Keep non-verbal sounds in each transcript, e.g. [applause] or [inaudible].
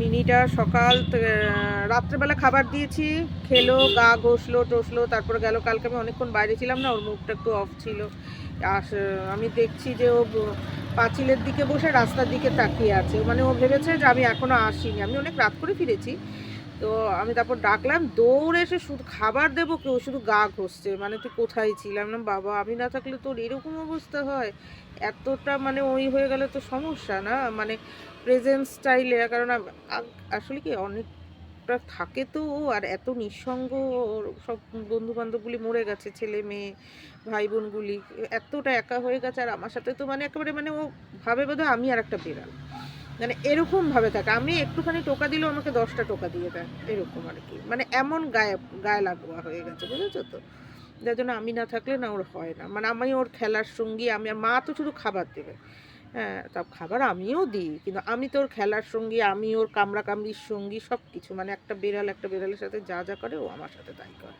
মিনিটা সকাল রাত্রেবেলা খাবার দিয়েছি, খেলো, গা ঘষলো টসলো তারপর গেল, কালকে আমি অনেকক্ষণ বাইরে ছিলাম না, ওর মুখটা একটু অফ ছিল। আর আমি দেখছি যে ও পাঁচিলের দিকে বসে রাস্তার দিকে তাকিয়ে আছে। মানে ও ভেবেছে যে আমি এখনও আসিনি। আমি অনেক রাত করে ফিরেছি। তো আমি তারপর ডাকলাম, দৌড়ে এসে শুধু খাবার দেবো কেউ? শুধু গা ঘষছে। মানে তুই কোথায় ছিলাম না বাবা, আমি না থাকলে তোর এরকম অবস্থা হয়? এতটা মানে ওই হয়ে গেলে তো সমস্যা না? মানে প্রেজেন্ট স্টাইলে কারণ আসলে কি অনেকটা থাকে তো আর এত নিঃসঙ্গ সব বন্ধু বান্ধবগুলি মরে গেছে, ছেলে মেয়ে ভাই বোনগুলি এতটা একা হয়ে গেছে। আর আমার সাথে তো মানে একেবারে মানে ও ভাবে বোধহয় আমি আর একটা বেড়াল। মানে এরকম ভাবে থাকে। আমি একটুখানি টোকা দিলেও আমাকে দশটা টোকা দিয়ে দেয়, এরকম আর কি। মানে এমন গায়ে গায়ে লাগোয়া হয়ে গেছে, বুঝেছ তো? যার জন্য আমি না থাকলে না ওর হয় না। মানে আমি ওর খেলার সঙ্গী, আমি আর মা তো শুধু খাবার দেবে। হ্যাঁ তা খাবার আমিও দিই, কিন্তু আমি তো ওর খেলার সঙ্গী, আমি ওর কামড়া কামড়ির সঙ্গী সব কিছু মানে একটা বেড়াল একটা বেড়ালের সাথে যা যা করে, ও আমার সাথে তাই করে।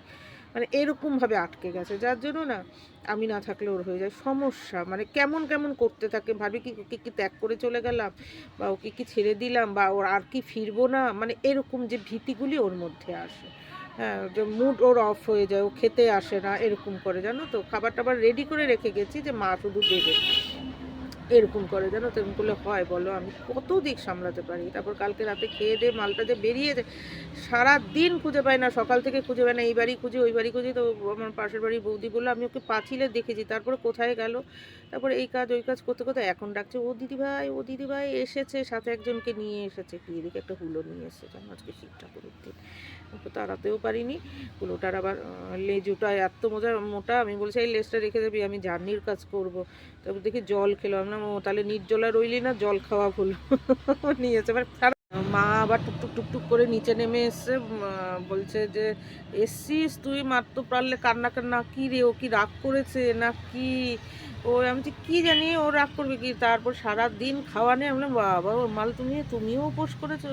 মানে এরকমভাবে আটকে গেছে। যার জন্য না আমি না থাকলে ওর হয়ে যায় সমস্যা। মানে কেমন কেমন করতে থাকে, ভাবি কি, ওকে কি ত্যাগ করে চলে গেলাম বা ওকে কি ছেড়ে দিলাম বা ওর আর কি ফিরবো না? মানে এরকম যে ভীতিগুলি ওর মধ্যে আসে। হ্যাঁ যে মুড ওর অফ হয়ে যায়, ও খেতে আসে না, এরকম করে। জানো তো? খাবার টাবার রেডি করে রেখে গেছি যে মা শুধু দেবে। এরকম করে, জানো তো? করলে হয়, বলো। আমি কত দিক সামলাতে পারি। তারপর কালকে রাতে খেয়ে দিয়ে মালটা যে বেরিয়েছে সারা দিন খুঁজে পাই না। সকাল থেকে খুঁজে পায় না। এই বাড়ি খুঁজি, ওই বাড়ি খুঁজি। তো আমার পাশের বাড়ির বৌদি বলল, আমি ওকে পাঁচিলে দেখেছি। তারপরে কোথায় গেল? তারপরে এই কাজ, ওই কাজ করতে করতে এখন ডাকছে, ও দিদি ভাই ও দিদি ভাই এসেছে। সাথে একজনকে নিয়ে এসেছে। কি এদিকে একটা হুলো নিয়ে এসেছে, জানো? আজকে শিব ঠাকুরের দিন। তাড়াতেও পারিনি। হুলোটার আবার লেজুটা এত মোটা মোটা। আমি বলছি, এই লেজটা রেখে দেবি, আমি জার্নির কাজ করব। তারপর দেখি জল খেলো। আমরা ও তাহলে নির্জলা রইলি না জল খাওয়া ভুল। [laughs] নিয়েছে এবার। মা আবার টুকটুক টুকটুক করে নিচে নেমে এসছে বলছে যে এসছিস তুই? মারতে পারলে কান্না কান্না কি রে ও কি রাগ করেছে না কি? ও আমি বলছি, কি জানি ও রাগ করবে কি? তারপর সারা দিন খাওয়া নেই আমি বাবা ও মাল তুমি তুমিও উপোস করেছ।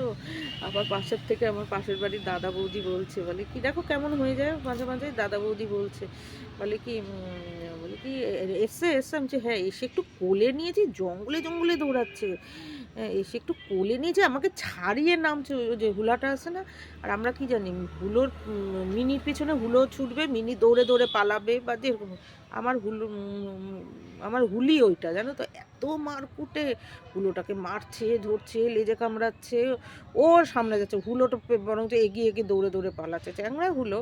আবার পাশের থেকে আমার পাশের বাড়ির দাদা বৌদি বলছে বলে কি দেখো কেমন হয়ে যায়? মাঝে মাঝে দাদা বৌদি বলছে বলে কি কি এসে এসছে আমি হ্যাঁ এসে একটু কোলে নিয়েছি জঙ্গলে জঙ্গলে দৌড়াচ্ছে। হ্যাঁ, এসে একটু কোলে নিয়েছে আমাকে ছাড়িয়ে নামছে ওই যে হুলাটা আছে না? আর আমরা কি জানি হুলোর মিনির পিছনে হুলো ছুটবে মিনি দৌড়ে দৌড়ে পালাবে বা যেরকম। আমার হুলু আমার হুলি ওইটা জানো তো? এত মারকুটে হুলোটাকে মারছে ধরছে লেজে কামড়াচ্ছে ও সামনে যাচ্ছে। হুলোটা বরং এগিয়ে এগিয়ে দৌড়ে দৌড়ে পালাচ্ছে। চ্যাংড়া হুলো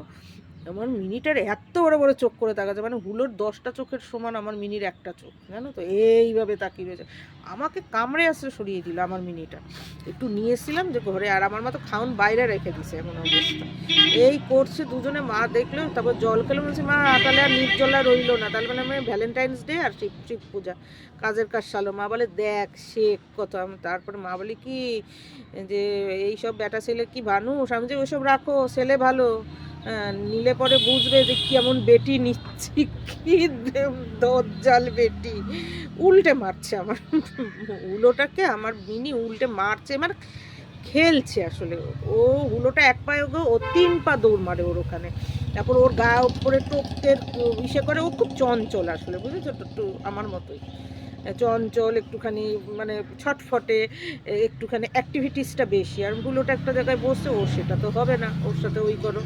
আমার মিনিটার এত বড় বড় চোখ করে তাকাচ্ছে মানে হুলোর দশটা চোখের সমান আমার মিনির একটা চোখ, জানো তো? এইভাবে তাকিয়ে রয়েছে। আমাকে কামড়ে আসলে সরিয়ে দিল আমার মিনিটা। একটু নিয়ে এসেছিলাম যে ঘরে, আর আমার মা তো খাউন বাইরে রেখে দিছে এমন অবস্থা। এই করছে দুজনে, মা দেখল, তারপর জল খেলো, বলছে, মা, তাহলে আর নির্জলা রইল না, তাহলে মানে আমি ভ্যালেন্টাইন্স ডে আর শিব শিব পূজা, কাজের কাজ সালো মা বলে, দেখ শেখ কত আমি তারপরে মা বলে, কি, যে এই সব বেটা ছেলে কি মানুষ আমি যে ওইসব রাখো, ছেলে ভালো। নিলে পরে বুঝবে যে কেমন বেটি নিচ্ছি। কি দজ্জাল বেটি। উল্টে মারছে আমার। উলোটাকে আমার মিনি উল্টে মারছে মানে খেলছে আসলে। ও হুলোটা এক পায়ে ওকে ও তিন পা দৌড় মারে ওর ওখানে। তারপর ওর গা উপরে টোপকে ইসে করে, ও খুব চঞ্চল আসলে, বুঝেছ? একটু আমার মতোই। চঞ্চল, একটুখানি মানে ছটফটে একটুখানি অ্যাক্টিভিটিসটা বেশি। আর হুলোটা একটা জায়গায় বসছে ও সেটা তো হবে না। ওর সাথে ওই করো।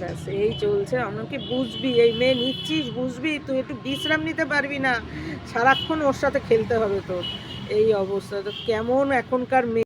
ব্যাস, এই চলছে। আমাকে বুঝবি? এই মেয়ে নিচ্ছিস, বুঝবি? তুই একটু বিশ্রাম নিতে পারবি না। সারাক্ষণ ওর সাথে খেলতে হবে তোর। এই অবস্থা। তো কেমন এখনকার মেয়ে?